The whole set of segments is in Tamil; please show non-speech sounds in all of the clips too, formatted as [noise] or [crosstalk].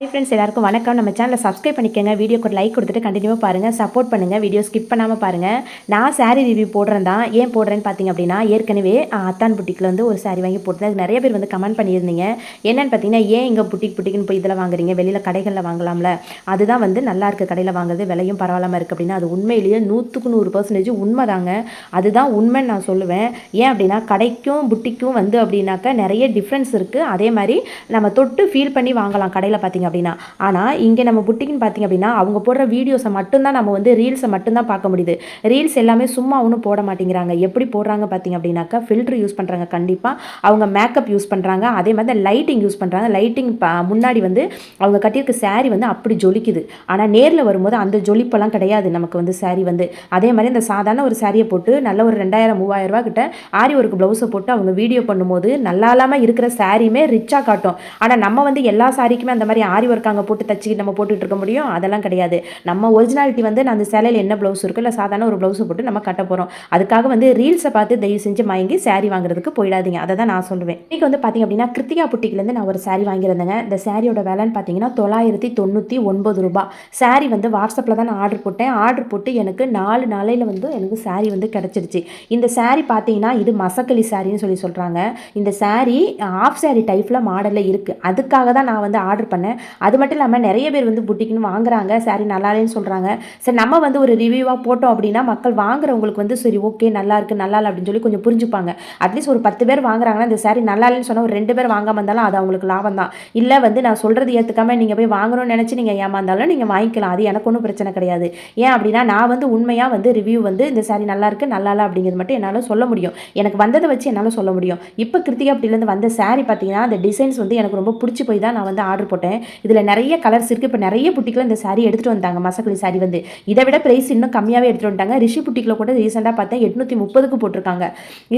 ஹை ஃப்ரெண்ட்ஸ் எல்லாருக்கும் வணக்கம். நம்ம சேனலை சப்ஸ்கிரைப் பண்ணிக்கோங்க. வீடியோக்கு ஒரு லைக் கொடுத்துட்டு கண்டினியூவாக பாருங்கள் சப்போர்ட் பண்ணுங்கள் வீடியோ ஸ்கிப் பண்ணாமல் பாருங்கள் நான் சாரீ ரிவ்யூ போடுறேன் தான். ஏன் போடுறேன்னு பார்த்தீங்க அப்படின்னா ஏற்கனவே அத்தான் புட்டிக்கில் வந்து ஒரு சாரீ வாங்கி போட்டேன் அதுக்கு நிறைய பேர் வந்து கமெண்ட் பண்ணியிருந்தீங்க. என்னென்னு பார்த்தீங்கன்னா ஏன் இங்கே புட்டிக் புட்டிக்குன்னு போய் இதில் வாங்குறீங்க? வெளியில் கடைகளில் வாங்கலாம்ல. அதுதான் வந்து நல்லா இருக்க. கடையில் வாங்குறது விலையும் பரவாயில்லாமல் இருக்குது அப்படின்னா அது உண்மையிலேயே நூற்றுக்கு நூறு பர்சன்டேஜ் உண்மைதாங்க. அதுதான் உண்மைன்னு நான் சொல்லுவேன். ஏன் அப்படின்னா கடைக்கும் புட்டிக்கும் வந்து அப்படின்னாக்கா நிறைய டிஃப்ரென்ஸ் இருக்குது அதே மாதிரி நம்ம தொட்டு ஃபீல் பண்ணி வாங்கலாம். கடையில் பார்த்தீங்க அப்படின்னா. ஆனால் இங்கே நம்ம புட்டிக்குன்னு பார்த்தீங்க அப்படின்னா அவங்க போடுற வீடியோஸை மட்டும்தான் நம்ம வந்து ரீல்ஸை மட்டும்தான் பார்க்க முடியுது. ரீல்ஸ் எல்லாமே சும்மா ஒன்றும் போட மாட்டேங்கிறாங்க. எப்படி போடுறாங்க பார்த்தீங்க அப்படின்னாக்கா ஃபில்டர் யூஸ் பண்ணுறாங்க கண்டிப்பாக அவங்க மேக்கப் யூஸ் பண்ணுறாங்க அதே மாதிரி லைட்டிங் யூஸ் பண்ணுறாங்க லைட்டிங் முன்னாடி வந்து அவங்க கட்டியிருக்க saree வந்து அப்படி ஜொலிக்குது. ஆனால் நேரில் வரும்போது அந்த ஜொலிப்பெல்லாம் கிடையாது. நமக்கு வந்து saree வந்து. அதே மாதிரி இந்த சாதாரண ஒரு சாரியை போட்டு நல்ல ஒரு ரெண்டாயிரம் மூவாயிரம் ரூபா கிட்ட ஆரி ஒர்க் ப்ளவுஸை போட்டு அவங்க வீடியோ பண்ணும்போது நல்லா இல்லாமல் இருக்கிற சாரியுமே ரிச்சாக காட்டும். ஆனால் நம்ம வந்து எல்லா சாரிக்குமே அந்த மாதிரி ஆரி ஒர்க் அங்கே போட்டு தச்சுக்கிட்டு நம்ம போட்டுட்டு இருக்க முடியும்? அதெல்லாம் கிடையாது. நம்ம ஒரிஜினாலிட்டி வந்து நான் அந்த சேலையில் என்ன ப்ளவுஸ் இருக்கோ இல்லை சாதாரண ஒரு ப்ளவுஸை போட்டு நம்ம கட்ட போகிறோம் அதுக்காக வந்து ரீல்ஸை பார்த்து தயவு செஞ்சு மயங்கி சேரீ வாங்குறதுக்கு போயிடாதீங்க. அதை தான் நான் சொல்லுவேன். இன்றைக்கி வந்து பார்த்தீங்க அப்படின்னா கிருத்திகா புட்டிக்கிலேருந்து நான் ஒரு சேரீ வாங்கியிருந்தேங்க. இந்த சாரியோட விலைன்னு பார்த்தீங்கன்னா தொள்ளாயிரத்தி தொண்ணூற்றி ஒன்பது ரூபாய் சேரீ வந்து வாட்ஸ்அப்பில் தான் நான் ஆர்டர் போட்டேன். ஆர்டர் போட்டு எனக்கு நாலு நாளையில் வந்து எனக்கு சேரீ வந்து கிடச்சிருச்சு. இந்த saree பார்த்தீங்கன்னா இது மசக்களி சாரின்னு சொல்லி சொல்கிறாங்க இந்த saree ஆஃப் saree டைப்பில் மாடலில் இருக்குது அதுக்காக தான் நான் வந்து ஆர்டர் பண்ணேன். அது மட்டும் இல்லாமல் நிறைய பேர் வந்து புட்டிக்குன்னு வாங்குறாங்க. சாரி நல்லா இல்லைன்னு சொல்கிறாங்க சரி நம்ம வந்து ஒரு ரிவ்யூவாக போட்டோம் அப்படின்னா மக்கள் வாங்குறவங்களுக்கு வந்து சரி ஓகே நல்லா இருக்குது நல்லா இல்லை அப்படின்னு சொல்லி கொஞ்சம் புரிஞ்சுப்பாங்க. அட்லீஸ்ட் ஒரு பத்து பேர் வாங்குறாங்கன்னா இந்த சாரி நல்லா இல்லைன்னு சொன்னால் ஒரு ரெண்டு பேர் வாங்காம இருந்தாலும் அது அவங்களுக்கு லாபம் தான். இல்லை வந்து நான் சொல்கிறது ஏற்றுக்காம நீங்கள் போய் வாங்கணும்னு நினச்சி நீங்கள் ஏமாந்தாலும் நீங்கள் வாங்கிக்கலாம். அது எனக்கு ஒன்றும் பிரச்சனை கிடையாது. ஏன் அப்படின்னா நான் வந்து உண்மையாக வந்து ரிவ்யூ வந்து இந்த சாரி நல்லா இருக்குது நல்லா இல்லை அப்படிங்கிறது மட்டும் என்னால் சொல்ல முடியும். எனக்கு வந்ததை வச்சு என்னால் சொல்ல முடியும். இப்போ கிருத்திகா அப்படிலேருந்து வந்த சாரி பார்த்தீங்கன்னா அந்த டிசைன்ஸ் வந்து எனக்கு ரொம்ப பிடிச்சி போய் தான் நான் வந்து ஆர்டர் போட்டேன். இதில் நிறைய கலர்ஸ் இருக்குது இப்போ நிறைய புட்டிக்கில் இந்த சாரீ எடுத்துகிட்டு வந்தாங்க. மசக்குழி சாரீ வந்து. இதை விட ப்ரைஸ் இன்னும் கம்மியாகவே எடுத்துகிட்டு வந்துட்டாங்க. ரிஷி புட்டிக்கில் கூட ரீசெண்டாக பார்த்தா எட்நூற்றி முப்பதுக்கு போட்டிருக்காங்க.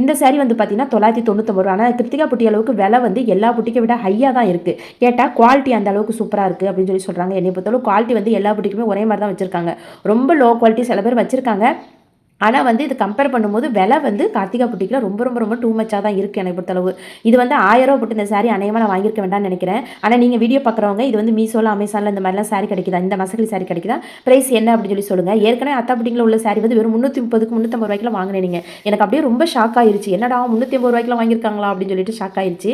இந்த சாரீ வந்து பார்த்தீங்கன்னா தொள்ளாயிரத்தி தொண்ணூத்தொம்பது ரூபா ஆனால் கிருத்திகா புட்டி அளவுக்கு விலை வந்து எல்லா புட்டிக்கை விட ஹையாக தான் இருக்குது கேட்டால் குவாலிட்டி அந்த அளவுக்கு சூப்பராக இருக்குது அப்படின்னு சொல்லி சொல்கிறாங்க என்னை பொறுத்தளவு குவாலிட்டி வந்து எல்லா புட்டிக்குமே ஒரே மாதிரி தான் வச்சுருக்காங்க. ரொம்ப லோ குவாலிட்டி சில பேர் வச்சுருக்காங்க. ஆனால் வந்து இது கம்பேர் பண்ணும்போது விலை வந்து கார்த்திகா புட்டிக்கில் ரொம்ப ரொம்ப ரொம்ப டூ மச்சாக தான் இருக்குது எனக்கு பொறுத்தளவு. இது வந்து ஆயிரம் ரூபா போட்டு இந்த சாரீ அநேகமாக நான் வாங்கியிருக்க வேண்டாம்னு நினைக்கிறேன். ஆனால் நீங்கள் வீடியோ பார்க்குறவங்க இது வந்து மீஷோவில் அமேசானில் இந்த மாதிரிலாம் சாரீ கிடைக்குதா? இந்த மசக்கலி சாரீ கிடைக்குதா? ப்ரைஸ் என்ன அப்படின்னு சொல்லி சொல்லுங்கள் ஏற்கனவே அத்தா புட்டிங்கில் உள்ள சாரீ வந்து வெறும் முந்நூற்றி முப்பதுக்கு முந்நூற்றம்பது ரூபாய்க்குலாம் வாங்கினேன் நீங்கள் எனக்கு அப்படியே ரொம்ப ஷாக் ஆயிருச்சு. என்னடா முந்நூற்றி ஐம்பது ரூபாய்க்குலாம் வாங்கியிருக்காங்களா அப்படின்னு சொல்லிட்டு ஷாக் ஆயிருச்சு.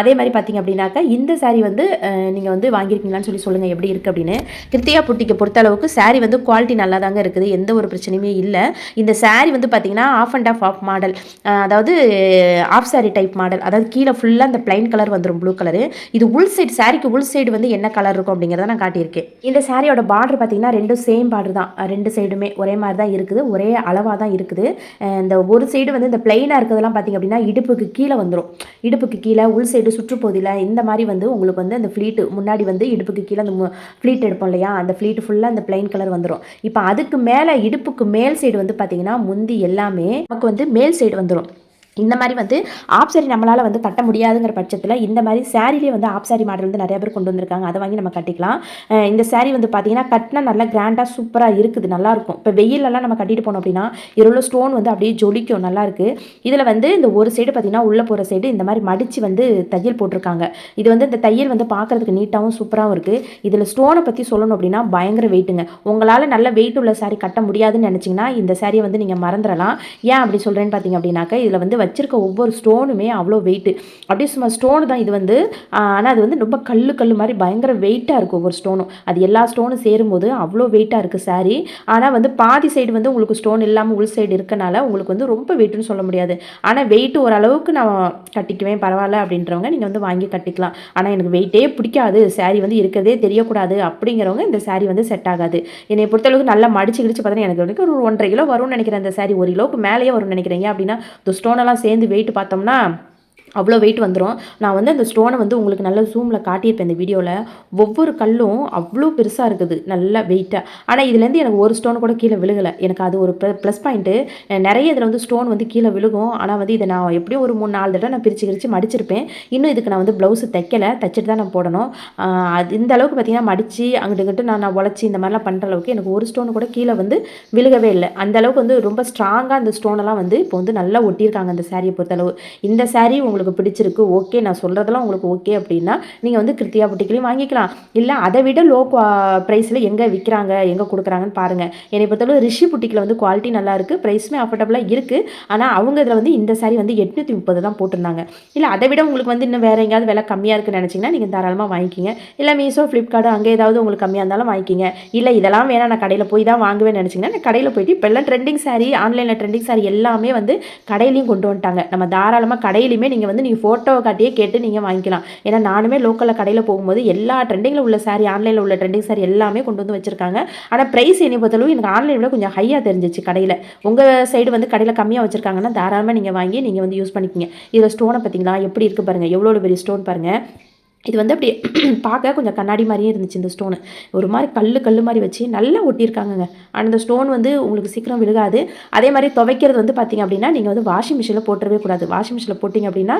அதே மாதிரி பார்த்தீங்க அப்படின்னாக்கா இந்த saree வந்து நீங்கள் வந்து வாங்கியிருக்கீங்களான்னு சொல்லி சொல்லுங்கள் எப்படி இருக்குது அப்படின்னு. கிருத்தியா புட்டிக்கு பொறுத்த அளவுக்கு saree வந்து குவாலிட்டி நல்லா தாங்க இருக்குது. எந்த ஒரு பிரச்சனையுமே இல்லை. இந்த saree வந்து பார்த்தீங்கன்னா half and half half model அதாவது ஆஃப் saree டைப் மாடல் அதாவது கீழே ஃபுல்லாக அந்த பிளைன் கலர் வந்துடும் ப்ளூ கலரு இது உள் சைடு சாரிக்கு உள் சைடு வந்து என்ன கலர் இருக்கும் அப்படிங்கிறத நான் காட்டியிருக்கேன் இந்த சாரியோட பார்டர் பார்த்தீங்கன்னா ரெண்டும் சேம் பார்டர் தான். ரெண்டு சைடுமே ஒரே மாதிரி தான் இருக்குது. ஒரே அளவாக தான் இருக்குது. இந்த ஒரு சைடு வந்து இந்த பிளைனாக இருக்கிறதெல்லாம் பார்த்தீங்க அப்படின்னா இடுப்புக்கு கீழே வந்துடும் இடுப்புக்கு கீழே உள் சைடு சுற்றுப்பகுதியில் இந்த மாதிரி வந்து உங்களுக்கு வந்து அந்த ஃப்ளீட்டு முன்னாடி வந்து இடுப்புக்கு கீழே அந்த ஃப்ளீட் எடுப்போம் இல்லையா? அந்த ஃப்ளீட் ஃபுல்லாக அந்த பிளைன் கலர் வந்துடும் இப்போ அதுக்கு மேலே இடுப்புக்கு மேல் சைடு வந்து பார்த்தீங்கன்னா முந்தி எல்லாமே நமக்கு வந்து மேல் சைடு வந்துடும் இந்த மாதிரி வந்து ஆப் சாரி நம்மளால் வந்து கட்ட முடியாதுங்கிற பட்சத்தில் இந்த மாதிரி சாரிலே வந்து ஆப் சாரி மாடல் வந்து நிறைய பேர் கொண்டு வந்திருக்காங்க. அதை வாங்கி நம்ம கட்டிக்கலாம். இந்த சாரி வந்து பார்த்தீங்கன்னா கட்டினா நல்லா கிராண்டாக சூப்பராக இருக்குது நல்லாயிருக்கும் இப்போ வெயிலெல்லாம் நம்ம கட்டிட்டு போனோம் அப்படின்னா இதில் ஸ்டோன் வந்து அப்படியே ஜொலிக்கும் நல்லாயிருக்கு இதில் வந்து இந்த ஒரு சைடு பார்த்தீங்கன்னா உள்ளே போகிற சைடு இந்த மாதிரி மடித்து வந்து தையல் போட்டிருக்காங்க. இது வந்து இந்த தையல் வந்து பார்க்குறதுக்கு நீட்டாகவும் சூப்பராகவும் இருக்குது இதில் ஸ்டோனை பற்றி சொல்லணும் அப்படின்னா பயங்கர வெயிட்டுங்க உங்களால் நல்ல வெயிட் உள்ள சாரி கட்ட முடியாதுன்னு நினச்சிங்கன்னா இந்த சாரியை வந்து நீங்கள் மறந்துடலாம் ஏன் அப்படி சொல்கிறேன்னு பார்த்தீங்க அப்படின்னாக்கா இதில் வந்து வச்சுருக்க ஒவ்வொரு ஸ்டோனுமே அவ்வளோ வெயிட்டு அப்படியே சும்மா ஸ்டோனு தான் இது வந்து. ஆனால் அது வந்து ரொம்ப கல் கல் மாதிரி பயங்கர வெயிட்டாக இருக்கும் ஒவ்வொரு ஸ்டோனும் அது எல்லா ஸ்டோனும் சேரும்போது அவ்வளோ வெயிட்டாக இருக்குது சாரி ஆனால் வந்து பாதி சைடு வந்து உங்களுக்கு ஸ்டோன் இல்லாமல் உள் சைடு இருக்கனால உங்களுக்கு வந்து ரொம்ப வெயிட்டுன்னு சொல்ல முடியாது. ஆனால் வெயிட் ஓரளவுக்கு நான் கட்டிக்குவேன் பரவாயில்ல அப்படின்றவங்க நீங்கள் வந்து வாங்கி கட்டிக்கலாம். ஆனால் எனக்கு வெயிட்டே பிடிக்காது. சாரி வந்து இருக்கிறதே தெரியக்கூடாது அப்படிங்கிறவங்க இந்த சாரி வந்து செட் ஆகாது. என்னை பொறுத்தளவுக்கு நல்லா மடிச்சு கிடிச்சு பார்த்தீங்கன்னா எனக்கு ஒரு ஒன்றரை கிலோ வரும்னு நினைக்கிறேன். அந்த சாரி ஒரு கிலோவுக்கு மேலேயே வரும்னு நினைக்கிறீங்க அப்படின்னா இந்த ஸ்டோனெல்லாம் சேர்ந்து வெயிட் பார்த்தோம்னா அவ்வளோ வெயிட் வந்துடும் நான் வந்து அந்த ஸ்டோனை வந்து உங்களுக்கு நல்ல ஜூமில் காட்டியிருப்பேன் இந்த வீடியோவில் ஒவ்வொரு கல்லும் அவ்வளோ பெருசாக இருக்குது. நல்ல வெயிட்டாக ஆனால் இதுலேருந்து எனக்கு ஒரு ஸ்டோன் கூட கீழே விழுகலை. எனக்கு அது ஒரு ப்ளஸ் பாயிண்ட்டு நிறைய இதில் வந்து ஸ்டோன் வந்து கீழே விழுகும். ஆனால் வந்து இதை நான் எப்படியும் ஒரு மூணு நாலு தடவை நான் பிரித்து பிரித்து மடிச்சிருப்பேன். இன்னும் இதுக்கு நான் வந்து ப்ளவுஸு தைக்கலை. தைச்சிட்டு தான் நான் போடணும். அது இந்த அளவுக்கு பார்த்தீங்கன்னா மடித்து அங்கிட்டு இங்கிட்டு நான் நான் உழைச்சி இந்த மாதிரிலாம் பண்ணுற அளவுக்கு எனக்கு ஒரு ஸ்டோன் கூட கீழே வந்து விழுகவே இல்லை. அந்த அளவுக்கு வந்து ரொம்ப ஸ்ட்ராங்காக அந்த ஸ்டோனெல்லாம் வந்து இப்போ வந்து நல்லா ஒட்டியிருக்காங்க அந்த சாரியை பொறுத்தளவு. இந்த saree உங்களுக்கு உங்களுக்கு பிடிச்சிருக்கு ஓகே நான் சொல்கிறதெல்லாம் உங்களுக்கு ஓகே அப்படின்னா நீங்கள் வந்து கிருத்தியா புட்டிக்கிலையும் வாங்கிக்கலாம். இல்லை அதை விட லோ ப்ரைஸில் எங்கே விற்கிறாங்க எங்கே கொடுக்குறாங்கன்னு பாருங்கள் என்னை பொறுத்தவரை ரிஷி புட்டிக்கில் வந்து குவாலிட்டி நல்லாயிருக்கு ப்ரைஸுமே அஃபோர்டபுளாக இருக்குது ஆனால் அவங்க இதில் வந்து இந்த சாரி வந்து எட்நூற்றி முப்பது தான் போட்டிருந்தாங்க. இல்லை அதை விட உங்களுக்கு வந்து இன்னும் வேறு எங்கேயாவது விலை கம்மியாக இருக்குன்னு நினச்சிங்கன்னா நீங்கள் தாராளமாக வாங்கிக்கிங்க. இல்லை மீஷோ ஃப்ளிப்கார்ட் அங்கே ஏதாவது உங்களுக்கு கம்மியாக இருந்தாலும் வாங்கிக்கிங்க. இல்லை இதெல்லாம் வேணால் நான் கடையில் போய் தான் வாங்குவேன்னு நினச்சிங்கன்னா நான் கடையில் போயிட்டு இப்போல்லாம் ட்ரெண்டிங் சாரி ஆன்லைனில் ட்ரெண்டிங் சாரி எல்லாமே வந்து கடையிலையும் கொண்டு வந்துட்டாங்க. நம்ம தாராளமாக கடையிலையுமே நீங்கள் வந்து நீங்கள் ஃபோட்டோவை காட்டியே கேட்டு நீங்கள் வாங்கிக்கலாம். ஏன்னா நானுமே லோக்கலில் கடையில் போகும்போது எல்லா ட்ரெண்டிங்கில் உள்ள சாரீ ஆன்லைனில் உள்ள ட்ரெண்டிங் சாரி எல்லாமே கொண்டு வந்து வச்சிருக்காங்க. ஆனால் ப்ரைஸ் என்னை பொறுத்தளவு எனக்கு ஆன்லைனை விட கொஞ்சம் ஹையாக தெரிஞ்சிச்சு கடையில். உங்கள் சைடு வந்து கடையில் கம்மியாக வச்சிருக்காங்கன்னா தாராளமாக நீங்கள் வாங்கி நீங்கள் வந்து யூஸ் பண்ணிக்கிங்க. இதில் ஸ்டோனை பார்த்தீங்களா? எப்படி இருக்குது பாருங்கள் எவ்வளோ பெரிய ஸ்டோன் பாருங்கள் இது வந்து அப்படி [clears throat] பார்க்க கொஞ்சம் கண்ணாடி மாதிரியே இருந்துச்சு இந்த ஸ்டோனு ஒரு மாதிரி கல் கல் மாதிரி வச்சு நல்லா ஒட்டியிருக்காங்கங்க. ஆனால் இந்த ஸ்டோன் வந்து உங்களுக்கு சீக்கிரம் விழுகாது. அதே மாதிரி துவைக்கிறது வந்து பார்த்தீங்க அப்படின்னா நீங்கள் வந்து வாஷிங் மிஷினில் போட்டுறவே கூடாது. வாஷிங் மிஷினில் போட்டிங்க அப்படின்னா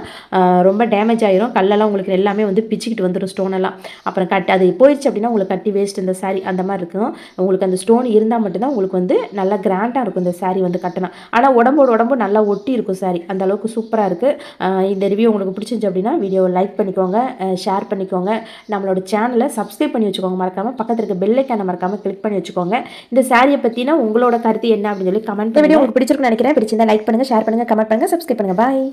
ரொம்ப டேமேஜ் ஆயிரும். கல்லெல்லாம் உங்களுக்கு எல்லாமே வந்து பிச்சுக்கிட்டு வந்துடும் ஸ்டோனெல்லாம் அப்புறம் கட் அது போயிடுச்சு அப்படின்னா உங்களுக்கு கட்டி வேஸ்ட் இந்த சாரி அந்த மாதிரி இருக்கும். உங்களுக்கு அந்த ஸ்டோன் இருந்தால் மட்டும்தான் உங்களுக்கு வந்து நல்லா கிராண்டாக இருக்கும் இந்த சாரி வந்து கட்டணும் ஆனால் உடம்போட உடம்பு நல்லா ஒட்டி இருக்கும் சாரி அந்த அளவுக்கு சூப்பராக இருக்குது இந்த ரிவ்யூ உங்களுக்கு பிடிச்சிருந்துச்சு அப்படின்னா வீடியோவை லைக் பண்ணிக்கோங்க. ஷேர் பண்ணிக்கோங்க. நம்மளோட சேனலை சப்ஸ்கிரைப் பண்ணி வச்சுக்கோங்க. மறக்காமல் பக்கத்தில் இருக்க பெல்லைக்கான மறக்காமல் கிளிக் பண்ணி வச்சுக்கோங்க. இந்த சாரியை பற்றினா உங்களோட கருத்து என்ன அப்படின்னு சொல்லி கமெண்ட் வீடியோ உங்களுக்கு பிடிச்சிருக்குன்னு நினைக்கிறேன். பிடிச்சிருந்தா லைக் பண்ணுங்கள் ஷேர் பண்ணுங்கள் கமெண்ட் பண்ணுங்கள் சப்ஸ்கிரைப் பண்ணுங்கள் பாய்